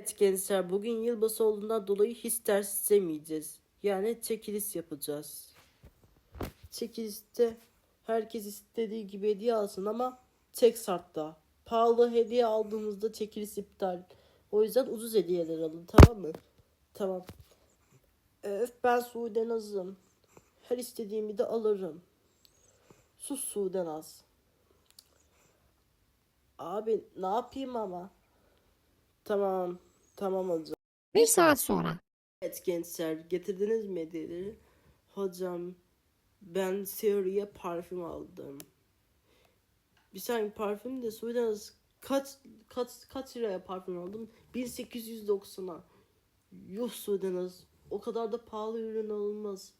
Evet gençler bugün yılbaşı olduğundan dolayı hiç ders istemeyeceğiz. Yani çekiliş yapacağız. Çekilişte herkes istediği gibi hediye alsın ama tek şartla. Pahalı hediye aldığımızda çekiliş iptal. O yüzden ucuz hediyeler alın tamam mı? Tamam. Öf ben Suudi Naz'ım. Her istediğimi de alırım. Sus Suudi Naz. Abi ne yapayım ama? Tamam. Tamam hocam. Bir saat sonra. Evet gençler getirdiniz mi hediyeleri? Hocam ben Theory'e parfüm aldım. Bir saniye parfüm de Sudan kaç kaç kaç liraya parfüm aldım? 1890'a. Yuh Sudanaz. O kadar da pahalı ürün alınmaz.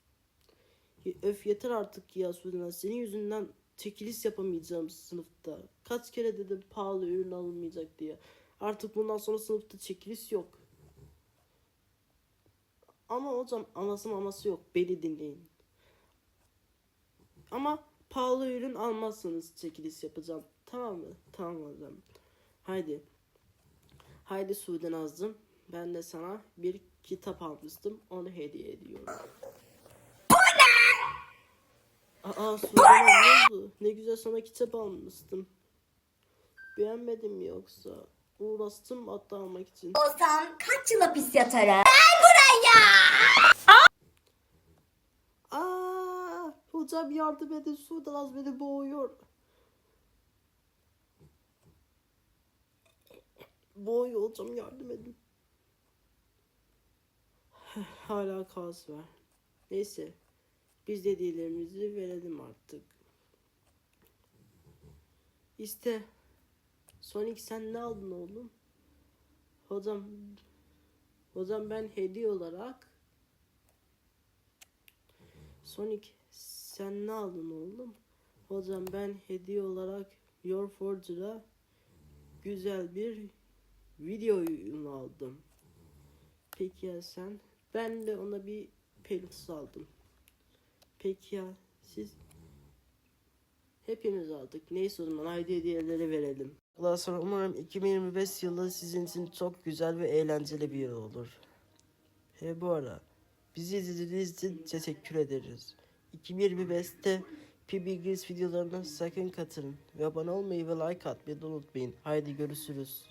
Öf yeter artık ya Sudanaz. Senin yüzünden çekiliş yapamayacağım sınıfta. Kaç kere dedim pahalı ürün alınmayacak diye. Artık bundan sonra sınıfta çekiliş yok. Ama hocam anası maması yok. Beni dinleyin. Ama pahalı ürün almazsanız çekiliş yapacağım. Tamam mı? Tamam hocam. Haydi. Haydi Sude Nazlım. Ben de sana bir kitap almıştım. Onu hediye ediyorum. Bu ne? Aa Naz, ne oldu? Ne güzel sana kitap almıştım. Beğenmedin mi yoksa? Uğraştım hatta almak için. Olsam kaç yıl hapis yatarım? Aa, hocam yardım edin. Sudan az beni boğuyor. Boğuyor hocam yardım edin. Hala kaos var. Neyse. Biz hediyelerimizi verelim artık. İşte. Sonic sen ne aldın oğlum? Hocam. Hocam ben hediye olarak Sonic sen ne aldın oğlum? Hocam ben hediye olarak Your Forge'a güzel bir video aldım. Peki ya sen? Ben de ona bir peluş aldım. Peki ya siz? Hepimiz aldık. Neyse o zaman haydi hediyeleri verelim. Arkadaşlar umarım 2025 yılı sizin için çok güzel ve eğlenceli bir yıl olur. He bu ara bizi izlediğiniz için teşekkür ederiz. 2025'te PB videolarına sakın katılın ve abone olmayı ve like atmayı da unutmayın. Haydi görüşürüz.